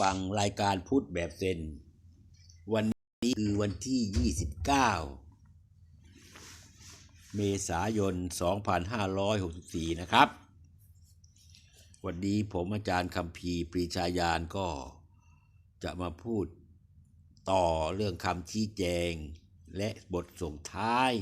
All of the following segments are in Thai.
ฟังรายการพูดแบบเซน วันนี้คือวันที่ 29 เมษายน 2564 นะครับ วันนี้ผมอาจารย์คำพีปรีชายานก็จะมาพูดต่อเรื่องคำชี้แจง และบทส่งท้าย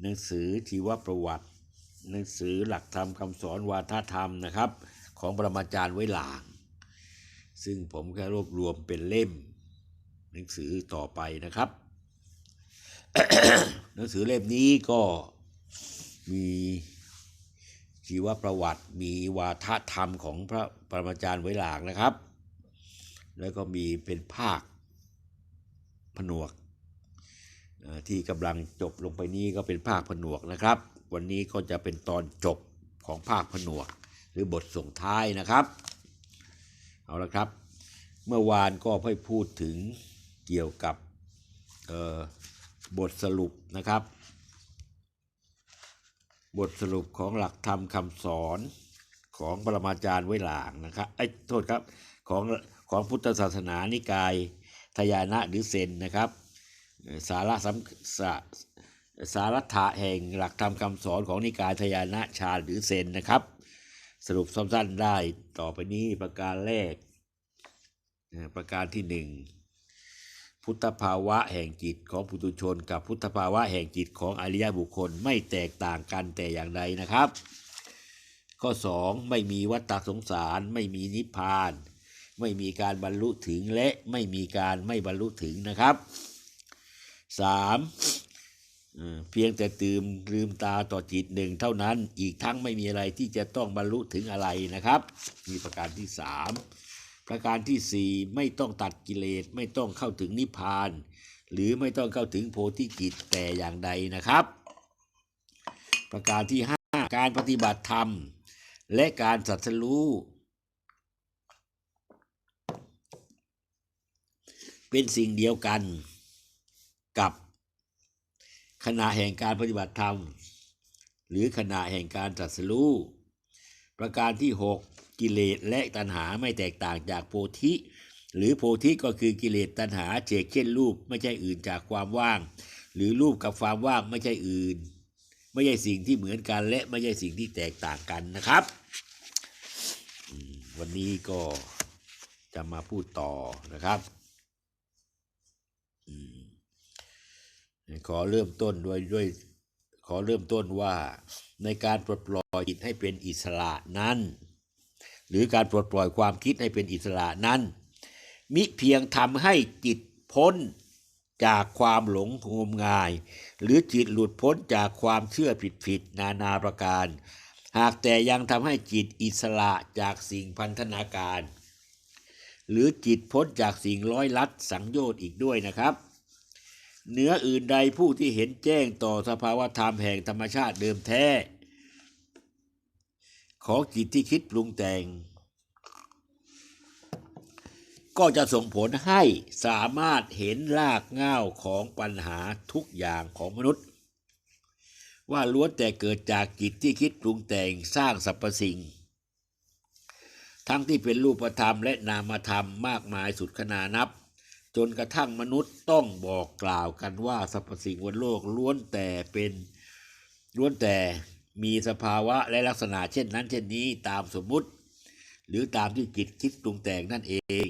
หนังสือชีวประวัติ หนังสือหลักธรรมคำสอนวาทธรรมนะครับ ของปรมาจารย์ไว้หลาง ซึ่งผมแค่รวบรวมเป็นเล่ม หนังสือต่อไปนะครับ หนังสือเล่มนี้ก็มีชีวประวัติมีวาทธรรมของพระปรมาจารย์ไว้หลางนะครับ แล้วก็มีเป็นภาคผนวก ที่กำลังจบลงไปนี้ก็เป็นภาคผนวกนะครับ วันนี้ก็จะเป็นตอนจบของภาคผนวก หรือบทส่งท้ายนะครับ เอาละครับ เมื่อวานก็เพิ่งพูดถึงเกี่ยวกับบทสรุปนะครับ บทสรุปของหลักธรรมคำสอนของปรมาจารย์ไว้หลางนะครับไอ้ยโทษครับของของพุทธศาสนานิกายทยานะหรือเซนนะครับ สาระสำสาสารัตถะแห่งหลักธรรมคำสอนของนิกายทยานะชาหรือเซนนะครับ สรุปสั้นๆได้ต่อไปนี้ประการแรก ประการที่หนึ่งพุทธภาวะแห่งจิตของปุถุชน กับพุทธภาวะแห่งจิตของอริยบุคคลไม่แตกต่างกันแต่อย่างใดนะครับ ข้อ 2 ไม่มีวัฏฏะสงสาร ไม่มีนิพพาน ไม่มีการบรรลุถึงและไม่มีการไม่บรรลุถึงนะครับ 3. เพียงแต่ตื่มลืมตาต่อจิตหนึ่งเท่านั้นอีกทั้งไม่มีอะไรที่จะต้องบรรลุถึงอะไรนะครับ มีประการที่สามประการที่สี่ไม่ต้องตัดกิเลสไม่ต้องเข้าถึงนิพพาน หรือไม่ต้องเข้าถึงโพธิกิจแต่อย่างใดนะครับ ประการที่ห้าการปฏิบัติธรรม และการสัตสรู้เป็นสิ่งเดียวกันกับ ขณะแห่งการปฏิบัติธรรม หรือขณะแห่งการตรัสรู้ประการที่ 6 กิเลสและตัณหาไม่แตกต่างจากโพธิ หรือโพธิก็คือกิเลสตัณหาเจกเช่นรูปไม่ใช่อื่นจากความว่าง หรือรูปกับความว่างไม่ใช่อื่น ไม่ใช่สิ่งที่เหมือนกันและไม่ใช่สิ่งที่แตกต่างกันนะครับ วันนี้ก็จะมาพูดต่อนะครับอืม ขอเริ่มต้นด้วยด้วยขอเริ่มต้นว่าในการปลดปล่อยจิตให้เป็นอิสระนั้น หรือการปลดปล่อยความคิดให้เป็นอิสระนั้น มิเพียงทำให้จิตพ้นจากความหลงงมงาย หรือจิตหลุดพ้นจากความเชื่อผิดผิดๆนานาประการ หากแต่ยังทำให้จิตอิสระจากสิ่งพันธนาการ หรือจิตพ้นจากสิ่งร้อยลัดสังโยชน์อีกด้วยนะครับ เหนืออื่นใดผู้ที่เห็นแจ้งต่อสภาวธรรมแห่งธรรมชาติเดิมแท้ ของจิตที่คิดปรุงแต่ง ก็จะส่งผลให้สามารถเห็นรากเง้าของปัญหาทุกอย่างของมนุษย์ ว่าล้วนแต่เกิดจากจิตที่คิดปรุงแต่งสร้างสรรพสิ่ง ทั้งที่เป็นรูปธรรมและนามธรรมมากมายสุดขนานับ จนกระทั่งมนุษย์ต้องบอกกล่าวกันว่าสรรพสิ่งบนโลกล้วนแต่เป็นล้วนแต่มีสภาวะและลักษณะเช่นนั้น เช่นนี้ตามสมมุติ หรือตามที่จิตคิดปรุงแต่งนั่นเอง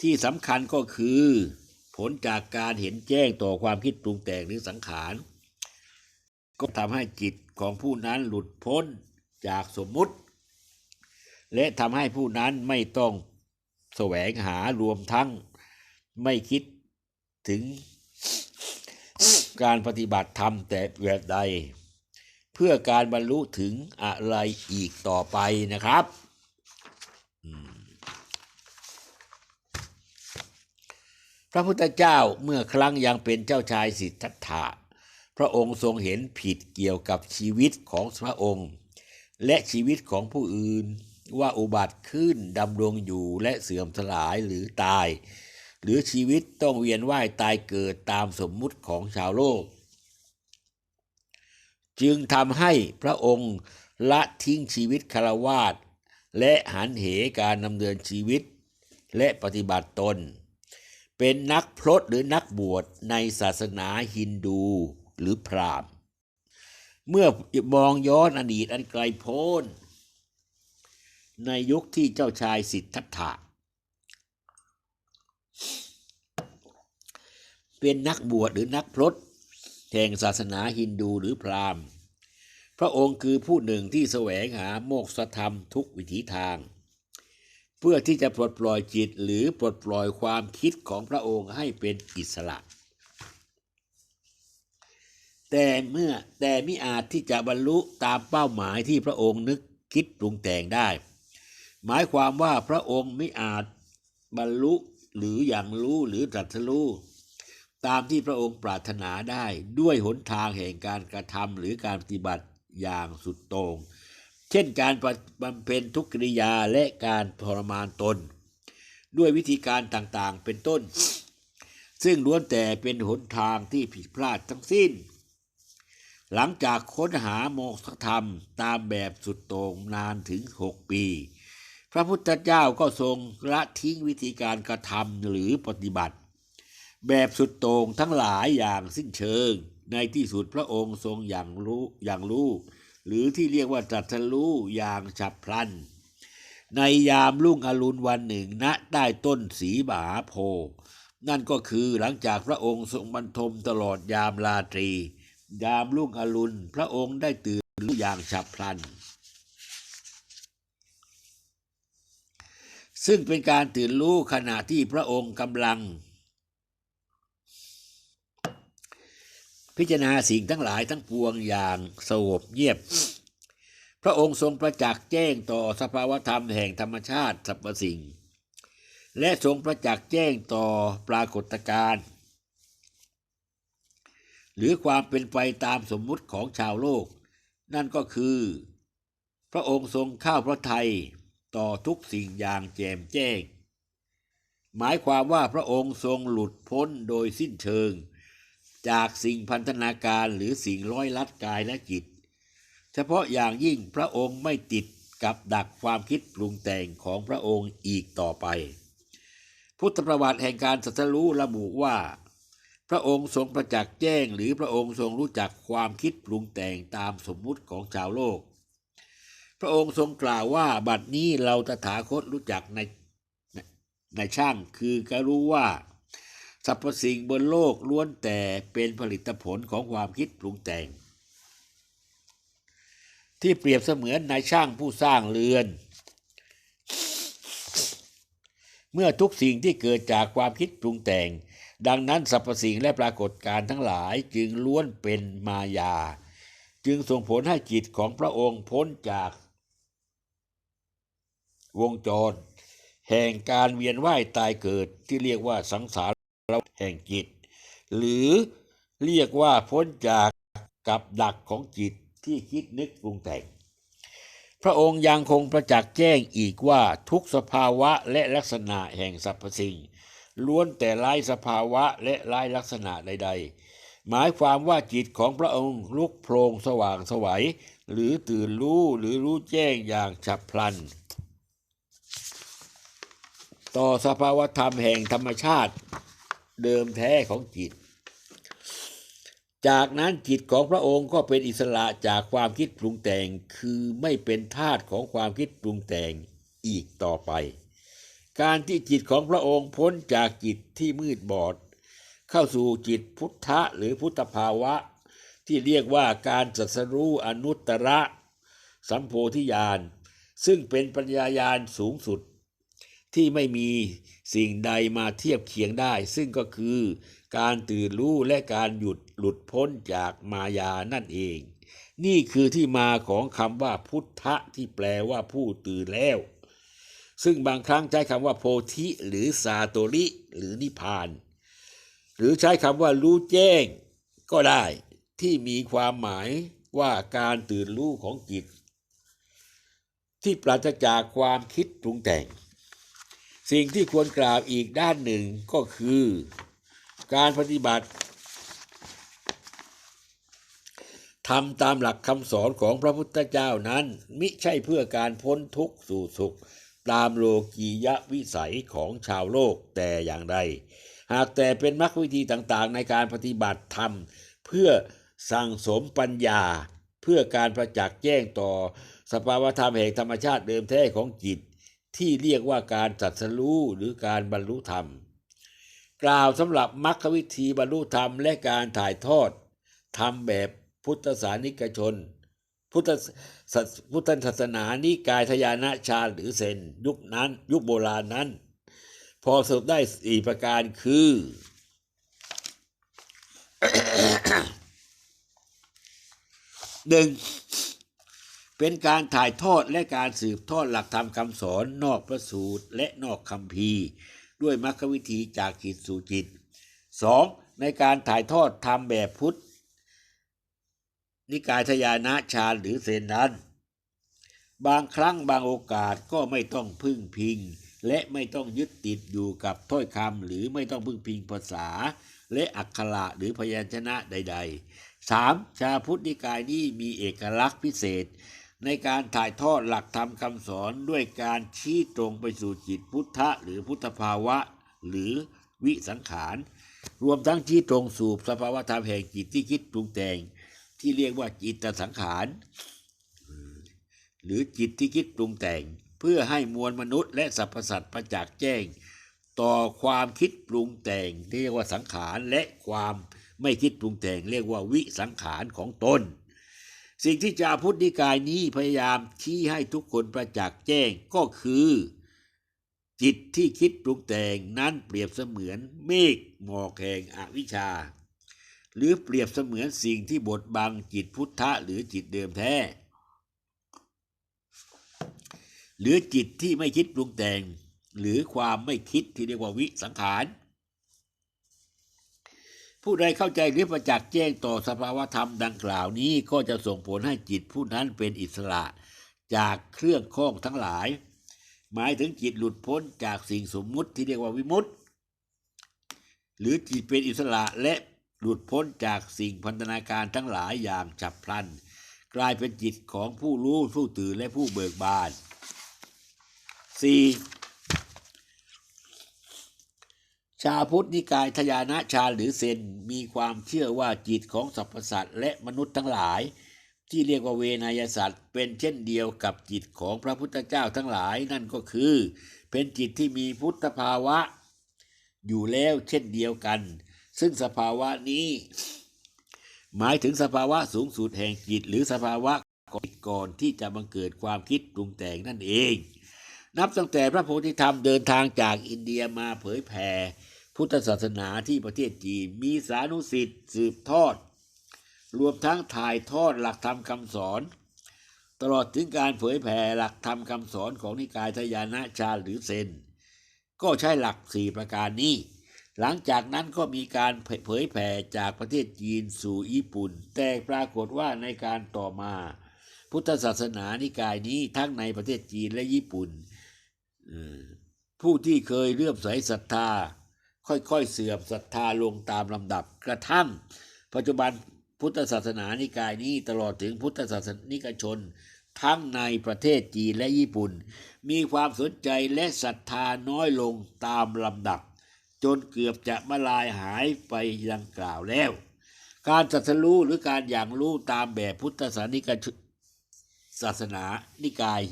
ที่สำคัญก็คือ ผลจากการเห็นแจ้งต่อความคิดปรุงแต่งหรือสังขาร ก็ทำให้จิตของผู้นั้นหลุดพ้นจากสมมุติ และทำให้ผู้นั้นไม่ต้อง แสวงหารวมทั้งไม่คิดถึงการปฏิบัติธรรมแต่แบบใด เพื่อการบรรลุถึงอะไรอีกต่อไปนะครับพระพุทธเจ้าเมื่อครั้งยังเป็นเจ้าชายสิทธัตถะพระองค์ทรงเห็นผิดเกี่ยวกับชีวิตของพระองค์ และชีวิตของผู้อื่น ว่าอุบัติขึ้นดำรงอยู่และเสื่อมสลายหรือตาย หรือชีวิตต้องเวียนว่ายตายเกิดตามสมมุติของชาวโลก จึงทำให้พระองค์ละทิ้งชีวิตคารวาสและหันเหการดำเนินชีวิตและปฏิบัติตน เป็นนักพรตหรือนักบวชในศาสนาฮินดูหรือพราหมณ์ เมื่อมองย้อนอดีตอันไกลโพ้น ในยุคที่เจ้าชายสิทธัตถะเป็นนักบวชหรือนักพรตแห่งศาสนาฮินดูหรือพราหมณ์ พระองค์คือผู้หนึ่งที่แสวงหาโมกษธรรมทุกวิถีทาง เพื่อที่จะปลดปล่อยจิตหรือปลดปล่อยความคิดของพระองค์ให้เป็นอิสระ แต่เมื่อแต่มิอาจที่จะบรรลุตามเป้าหมายที่พระองค์นึกคิดปรุงแต่งได้ หมายความว่าพระองค์ไม่อาจบรรลุหรืออย่างรู้หรือตรัสรู้ตามที่พระองค์ปรารถนาได้ด้วยหนทางแห่งการกระทำหรือการปฏิบัติอย่างสุดโต่งเช่นการบำเพ็ญทุกกิริยาและการทรมานตน ด้วยวิธีการต่างๆเป็นต้น ซึ่งล้วนแต่เป็นหนทางที่ผิดพลาดทั้งสิ้น หลังจากค้นหาโมกษธรรมตามแบบสุดโต่งนานถึงหกปี พระพุทธเจ้าก็ทรงละทิ้งวิธีการกระทำหรือปฏิบัติ แบบสุดโต่งทั้งหลายอย่างสิ้นเชิง ในที่สุดพระองค์ทรงอย่างรู้อย่างรู้หรือที่เรียกว่าตรัสรู้อย่างฉับพลัน ในยามรุ่งอรุณวันหนึ่งณใต้ต้นสีบาโพ นั่นก็คือหลังจากพระองค์ทรงบรรทมตลอดยามราตรี ยามรุ่งอรุณพระองค์ได้ตื่นรู้อย่างฉับพลัน ซึ่งเป็นการตื่นรู้ขณะที่พระองค์กำลัง พิจารณาสิ่งทั้งหลายทั้งปวงอย่างสงบเงียบ พระองค์ทรงประจักษ์แจ้งต่อสภาวธรรมแห่งธรรมชาติสรรพสิ่ง และทรงประจักษ์แจ้งต่อปรากฏการณ์หรือความเป็นไปตามสมมุติของชาวโลก นั่นก็คือ พระองค์ทรงข้าวพระทัย ต่อทุกสิ่งอย่างแจ่มแจ้ง หมายความว่าพระองค์ทรงหลุดพ้นโดยสิ้นเชิง จากสิ่งพันธนาการหรือสิ่งร้อยลัดกายและจิต เฉพาะอย่างยิ่งพระองค์ไม่ติดกับดักความคิดปรุงแต่งของพระองค์อีกต่อไป พุทธประวัติแห่งการสัตรู้ระบุว่า พระองค์ทรงประจักษ์แจ้งหรือพระองค์ทรงรู้จักความคิดปรุงแต่งตามสมมุติของชาวโลก พระองค์ทรงกล่าวว่าบัดนี้เราตถาคตรู้จักในในช่างคือก็รู้ว่าสรรพสิ่งบนโลกล้วนแต่เป็นผลิตผลของความคิดปรุงแต่ง ที่เปรียบเสมือนนายช่างผู้สร้างเรือน เมื่อทุกสิ่งที่เกิดจากความคิดปรุงแต่ง ดังนั้นสรรพสิ่งและปรากฏการณ์ทั้งหลายจึงล้วนเป็นมายา จึงส่งผลให้จิตของพระองค์พ้นจาก วงจร แห่งการเวียนว่ายตายเกิดที่เรียกว่าสังสารวัแห่งจิต หรือเรียกว่าพ้นจากกับดักของจิตที่คิดนึกปรุงแต่ง พระองค์ยังคงประจักษ์แจ้งอีกว่าทุกสภาวะและลักษณะแห่งสรรพสิ่ง ล้วนแต่ไร้สภาวะและไร้ลักษณะใด ๆ หมายความว่าจิตของพระองค์ลุกโพลงสว่างสวัย หรือตื่นรู้หรือรู้แจ้งอย่างฉับพลัน ต่อสภาวธรรมแห่งธรรมชาติเดิมแท้ของจิต จากนั้นจิตของพระองค์ก็เป็นอิสระจากความคิดปรุงแต่ง คือไม่เป็นทาสของความคิดปรุงแต่งอีกต่อไป การที่จิตของพระองค์พ้นจากจิตที่มืดบอด เข้าสู่จิตพุทธะหรือพุทธภาวะ ที่เรียกว่าการจัสรู้อนุตตระ สัมโพธิญาณซึ่งเป็นปัญญายาณสูงสุด ที่ไม่มีสิ่งใดมาเทียบเคียงได้ ซึ่งก็คือการตื่นรู้และการหยุดหลุดพ้นจากมายานั่นเอง นี่คือที่มาของคำว่าพุทธะที่แปลว่าผู้ตื่นแล้ว ซึ่งบางครั้งใช้คำว่าโพธิหรือซาโตริหรือนิพพานหรือใช้คำว่ารู้แจ้งก็ได้ที่มีความหมายว่าการตื่นรู้ของจิต ที่ปราศจากความคิดปรุงแต่ง สิ่งที่ควรกล่าวอีกด้านหนึ่งก็คือ การปฏิบัติทำตามหลักคำสอนของพระพุทธเจ้านั้น มิใช่เพื่อการพ้นทุกข์สู่สุข ตามโลกียะวิสัยของชาวโลกแต่อย่างใด หากแต่เป็นมรรควิธีต่างๆ ในการปฏิบัติธรรม เพื่อสั่งสมปัญญา เพื่อการประจักษ์แจ้งต่อสภาวธรรมแห่งธรรมชาติเดิมแท้ของจิต ที่เรียกว่าการตรัสรู้หรือการบรรลุธรรม กล่าวสำหรับมรรควิธีบรรลุธรรมและการถ่ายทอดทำแบบพุทธศาสนิกชน พุทธศาพุทธศาสนานิกายทยานะชาหรือเซนยุคนั้นยุคโบราณนั้น พอสรุปได้สี่ประการคือ หนึ่ง เป็นการถ่ายทอดและการสืบทอดหลักธรรมคำสอนนอกพระสูตรและนอกคำพีด้วยมรรควิธีจากจิตสู่จิตสองในการถ่ายทอดธรรมแบบพุทธ นิกายทยานะชาญหรือเซนนั้น บางครั้งบางโอกาสก็ไม่ต้องพึ่งพิง และไม่ต้องยึดติดอยู่กับถ้อยคำหรือไม่ต้องพึ่งพิงภาษา และอักขระหรือพยัญชนะใด ๆ 3. ชาพุทธนิกายนี้มีเอกลักษณ์พิเศษ ในการถ่ายทอดหลักธรรมคำสอนด้วยการชี้ตรงไปสู่จิตพุทธะหรือพุทธภาวะ หรือวิสังขาร รวมทั้งชี้ตรงสู่สภาวะธรรมแห่งจิตที่คิดปรุงแต่ง ที่เรียกว่าจิตสังขาร หรือจิตที่คิดปรุงแต่ง เพื่อให้มวลมนุษย์และสรรพสัตว์ประจักษ์แจ้ง ต่อความคิดปรุงแต่งที่เรียกว่าสังขารและความไม่คิดปรุงแต่งเรียกว่าวิสังขารของตน สิ่งที่จาพุทธนิกายนี้พยายามชี้ให้ทุกคนประจักษ์แจ้งก็คือ จิตที่คิดปรุงแต่งนั้นเปรียบเสมือนเมฆหมอกแห่งอวิชชา หรือเปรียบเสมือนสิ่งที่บดบังจิตพุทธะหรือจิตเดิมแท้ หรือจิตที่ไม่คิดปรุงแต่ง หรือความไม่คิดที่เรียกว่าวิสังขาร ผู้ใดเข้าใจหรือประจักษ์แจ้งต่อสภาวธรรมดังกล่าวนี้ก็จะส่งผลให้จิตผู้นั้นเป็นอิสระจากเครื่องข้องทั้งหลาย หมายถึงจิตหลุดพ้นจากสิ่งสมมุติที่เรียกว่าวิมุตติ หรือจิตเป็นอิสระและหลุดพ้นจากสิ่งพันธนาการทั้งหลายอย่างฉับพลัน กลายเป็นจิตของผู้รู้ผู้ตื่นและผู้เบิกบาน 4. ชาวพุทธนิกายทยานะชาหรือเซนมีความเชื่อว่าจิตของสรรพสัตว์และมนุษย์ทั้งหลาย ที่เรียกว่าเวนยสัตว์เป็นเช่นเดียวกับจิตของพระพุทธเจ้าทั้งหลายนั่นก็คือ เป็นจิตที่มีพุทธภาวะ อยู่แล้วเช่นเดียวกัน ซึ่งสภาวะนี้ หมายถึงสภาวะสูงสุดแห่งจิตหรือสภาวะก่อนที่จะบังเกิดความคิดปรุงแต่งนั่นเอง นับตั้งแต่พระโพธิธรรมเดินทางจากอินเดียมาเผยแผ่พุทธศาสนาที่ประเทศจีนมีสานุสิทธิ์สืบทอด รวมทั้งถ่ายทอดหลักธรรมคำสอน ตลอดถึงการเผยแผ่หลักธรรมคำสอนของนิกายทยานะชาหรือเซน ก็ใช้หลักสี่ประการนี้ หลังจากนั้นก็มีการเผยแผ่จากประเทศจีนสู่ญี่ปุ่น แต่ปรากฏว่าในการต่อมา พุทธศาสนานิกายนี้ทั้งในประเทศจีนและญี่ปุ่น ผู้ที่เคยเลื่อมใสศรัทธา ค่อยๆเสื่อมศรัทธาลงตามลำดับกระทั่ง ปัจจุบันพุทธศาสนานิกายนี้ตลอดถึงพุทธศาสนิกชน ทั้งในประเทศจีนและญี่ปุ่น มีความสนใจและศรัทธาน้อยลงตามลำดับ จนเกือบจะมาลายหายไปดังกล่าวแล้ว การตรัสรู้หรือการอย่างรู้ตามแบบพุทธศาสนิกศาสนานิกาย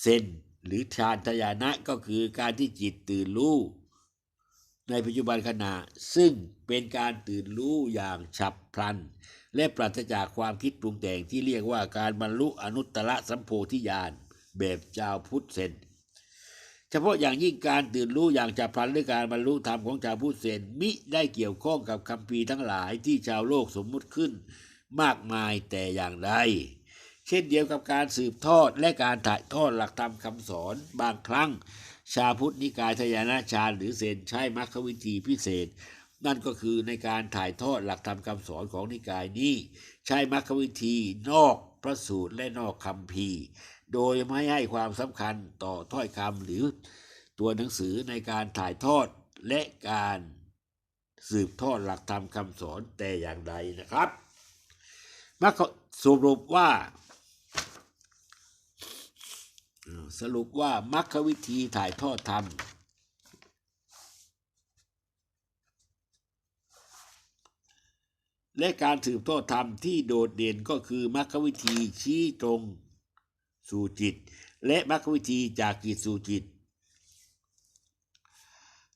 เซน หรือฌานทยานะก็คือการที่จิตตื่นรู้ในปัจจุบันขณะ ซึ่งเป็นการตื่นรู้อย่างฉับพลัน และปราศจากความคิดปรุงแต่งที่เรียกว่าการบรรลุอนุตตรสัมโพธิญาณแบบเจ้าพุทธเซนเฉพาะอย่างยิ่งการตื่นรู้อย่างฉับพลันหรือการบรรลุธรรมของชาวพุทธเซนมิได้เกี่ยวข้องกับคัมภีทั้งหลายที่ชาวโลกสมมุติขึ้น มากมายแต่อย่างใด เช่นเดียวกับการสืบทอดและการถ่ายทอดหลักธรรมคำสอน บางครั้ง ชาพุทธนิกายทยานาชาญหรือเซนใช้มรรควิธีพิเศษ นั่นก็คือในการถ่ายทอดหลักธรรมคำสอนของนิกายนี้ ใช้มรรควิธีนอกพระสูตรและนอกคำพีโดยไม่ให้ความสำคัญต่อถ้อยคำหรือตัวหนังสือในการถ่ายทอดและการสืบทอดหลักธรรมคำสอนแต่อย่างใดนะครับมักสรุปว่า สรุปว่ามัคควิธีถ่ายทอดธรรมและการสืบทอดธรรมที่โดดเด่นก็คือมรรควิธีชี้ตรงสู่จิต และมรรควิธีจากจิตสู่จิต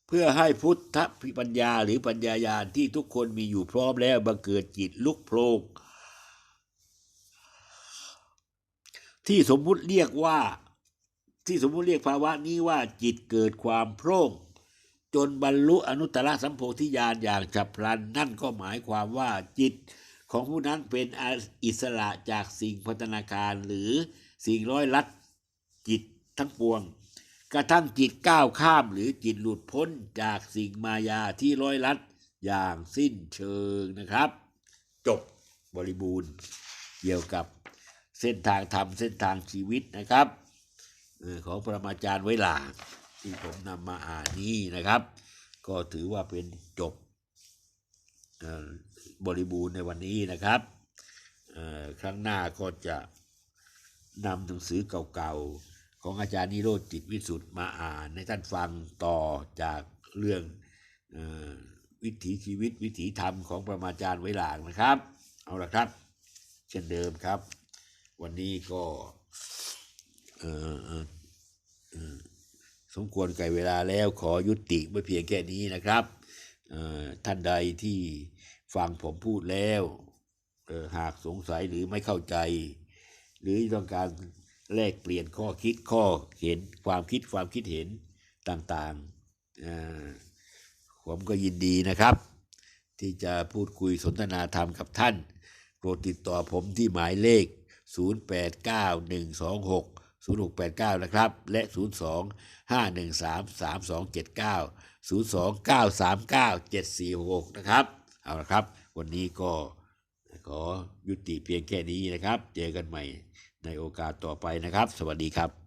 เพื่อให้พุทธปัญญาหรือปัญญายาณที่ทุกคนมีอยู่พร้อมแล้วบังเกิดจิตลุกโพลงที่สมมุติเรียกว่า ที่สมมุติเรียกภาวะนี้ว่าจิตเกิดความโพร่ง จนบรรลุอนุตตรสัมโพธิญาณอย่างฉับพลัน นั่นก็หมายความว่าจิตของผู้นั้นเป็นอิสระจากสิ่งพัฒนาการหรือสิ่งร้อยลัดจิตทั้งปวง กระทั่งจิตก้าวข้ามหรือจิตหลุดพ้นจากสิ่งมายาที่ร้อยลัดอย่างสิ้นเชิงนะครับ จบบริบูรณ์เกี่ยวกับเส้นทางธรรมเส้นทางชีวิตนะครับ ของปรมาจารย์ไว้หลางที่ผมนำมาอ่านนี้นะครับ ก็ถือว่าเป็นจบบริบูรณ์ในวันนี้นะครับ ครั้งหน้าก็จะนำหนังสือเก่าๆ ของอาจารย์นิโรธจิตวิสุทธ์มาอ่านให้ท่านฟังต่อจากเรื่องออวิถีชีวิตวิถีธรรมของประมาจารย์ไว้หลางนะครับ เอาละครับ เช่นเดิมครับ วันนี้ก็ สมควรไก่เวลาแล้วขอยุติไว้เพียงแค่นี้นะครับเอ่อท่านใดที่ฟังผมพูดแล้ว หากสงสัยหรือไม่เข้าใจ หรือต้องการแลกเปลี่ยนข้อคิดข้อเห็นความคิดความคิดเห็นต่างๆเอ่อผมก็ยินดีนะครับ ที่จะพูดคุยสนทนาธรรมกับท่าน โปรดติดต่อผมที่หมายเลข 089126 0689 นะครับ และ 02 513 3279 02 939 7466นะครับ เอาละครับ วันนี้ก็ขอยุติเพียงแค่นี้นะครับ เจอกันใหม่ในโอกาสต่อไปนะครับ สวัสดีครับ